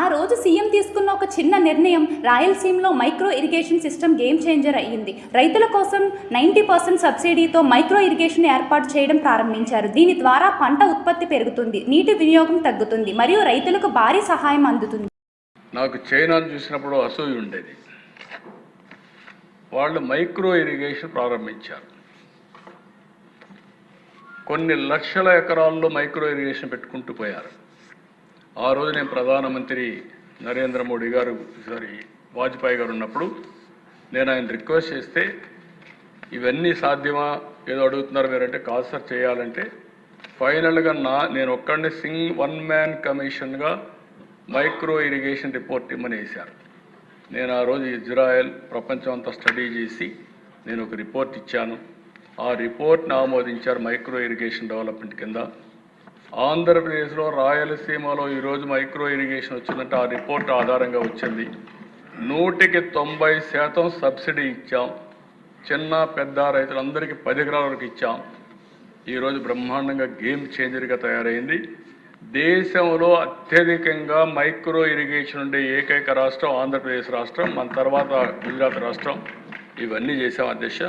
ఆ రోజు సీఎం తీసుకున్న ఒక చిన్న నిర్ణయం రాయలసీమలో micro irrigation system game changer అయ్యింది. రైతుల కోసం నైంటీ పర్సెంట్ సబ్సిడీతో మైక్రో ఇరిగేషన్ ఏర్పాటు చేయడం ప్రారంభించారు. దీని ద్వారా పంట ఉత్పత్తి పెరుగుతుంది నీటి వినియోగం తగ్గుతుంది మరియు రైతులకు భారీ సహాయం అందుతుంది. నాకు చైనాను చూసినప్పుడు అసూయ ఉండేది. వాళ్ళు మైక్రో ఇరిగేషన్ ప్రారంభించారు. కొన్ని లక్షల ఎకరాల్లో మైక్రో ఇరిగేషన్ పెట్టుకుంటూ పోయారు. ఆ రోజు నేను ప్రధానమంత్రి నరేంద్ర మోడీ గారు సారీ వాజ్పేయి గారు ఉన్నప్పుడు నేను ఆయన రిక్వెస్ట్ చేస్తే ఇవన్నీ సాధ్యమా? ఏదో అడుగుతున్నారు మీరంటే కాదు సార్ చేయాలంటే. ఫైనల్గా నా నేను ఒక్కడిని సింగ్ వన్ మ్యాన్ కమిషన్గా మైక్రో ఇరిగేషన్ రిపోర్ట్ ఇమ్మని వేశారు నేను ఆ రోజు ఇజ్రాయెల్ ప్రపంచం అంతా స్టడీ చేసి నేను ఒక రిపోర్ట్ ఇచ్చాను. ఆ రిపోర్ట్ని ఆమోదించారు మైక్రో ఇరిగేషన్ డెవలప్మెంట్ కింద. ఆంధ్రప్రదేశ్లో రాయలసీమలో ఈరోజు మైక్రో ఇరిగేషన్ వచ్చిందంటే ఆ రిపోర్ట్ ఆధారంగా వచ్చింది. నూటికి తొంభై శాతం సబ్సిడీ ఇచ్చాం. చిన్న పెద్ద రైతులందరికీ పది ఎకరాల వరకు ఇచ్చాం. ఈరోజు బ్రహ్మాండంగా గేమ్ చేంజర్గా తయారైంది. దేశంలో అత్యధికంగా మైక్రో ఇరిగేషన్ ఉండే ఏకైక రాష్ట్రం ఆంధ్రప్రదేశ్ రాష్ట్రం మన తర్వాత గుజరాత్ రాష్ట్రం. ఇవన్నీ చేశాం అధ్యక్ష.